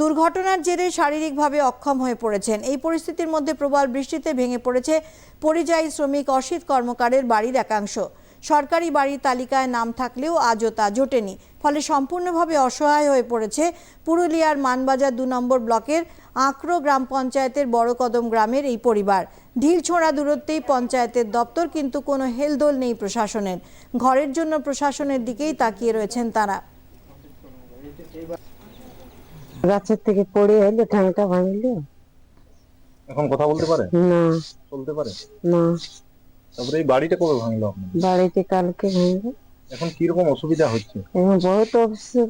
দুর্ঘটনার জেরে শারীরিকভাবে অক্ষম হয়ে পড়েছেন। এই পরিস্থিতির মধ্যে প্রবল বৃষ্টিতে ভেঙে পড়েছে পরিযায়ী শ্রমিক অসিত কর্মকারের বাড়ির একাংশ। সরকারি বাড়ির তালিকায় নাম থাকলেও আজও তা জোটেনি। ফলে সম্পূর্ণভাবে অসহায় হয়ে পড়েছে পুরুলিয়ার মানবাজার দু নম্বর ব্লকের আঁকড়ো গ্রাম পঞ্চায়েতের বড় কদম গ্রামের এই পরিবার। ঢিল ছোঁড়া দূরত্বেই পঞ্চায়েতের দপ্তর, কিন্তু কোনো হেলদোল নেই প্রশাসনের। ঘরের জন্য প্রশাসনের দিকেই তাকিয়ে রয়েছেন তারা। গাছের থেকে পড়ে হইল ঠ্যাংটা ভাঙলো? এখন কথা বলতে পারে? না। চলতে পারে? না। তারপরে এই বাড়িটা কবে ভাঙলো আপনার? বাড়িতে কালকে ভাঙলো এখন কীরকম অসুবিধা হচ্ছে? এবং বহুত অফিসে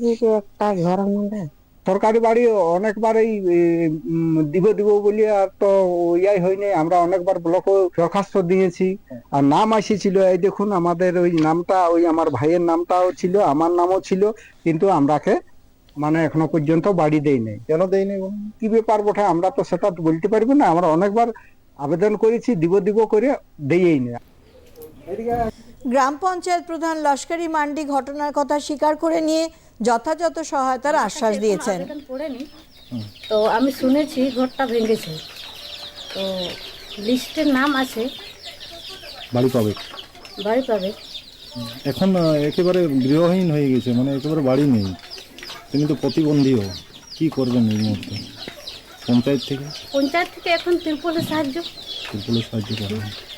একটা ঘরের মধ্যে সরকারি বাড়ি অনেকবারই এ, উম, দিব দিব বলি আর তো ইয়াই হয়নি আমরা অনেকবার ব্লকও দরখাস্ত দিয়েছি। আর নাম আসেছিল এই দেখুন আমাদের ওই নামটা ওই আমার ভাইয়ের নামটাও ছিল আমার নামও ছিল কিন্তু আমরাকে মানে এখনও পর্যন্ত বাড়ি দেই নাই। কেন দেয়নি বলুন? কি ব্যাপার বটে? আমরা তো সেটা তো বলতে পারব না। আমরা অনেকবার আবেদন করেছি দিব দিব করে দেই না গ্রাম পঞ্চায়েত প্রধান লস্করি মান্ডি ঘটনার কথা স্বীকার করে নিয়ে যথাযথ সহায়তার আশ্বাস দিয়েছেন। তো আমি শুনেছি ঘরটা ভেঙেছে। তো লিস্টের নাম আছে। বাড়ি পাবে? বাড়ি পাবে। এখন একেবারে গৃহহীন হয়ে গেছে মানে একেবারে বাড়ি নেই। তিনি তো প্রতিবন্ধী প্রতিবন্ধীও। কি করবেন এই মুহূর্তে? পঞ্চায়েত থেকে? পঞ্চায়েত থেকে এখন ত্রিপুলের সাহায্য। ত্রিপুলের সাহায্য করবেন।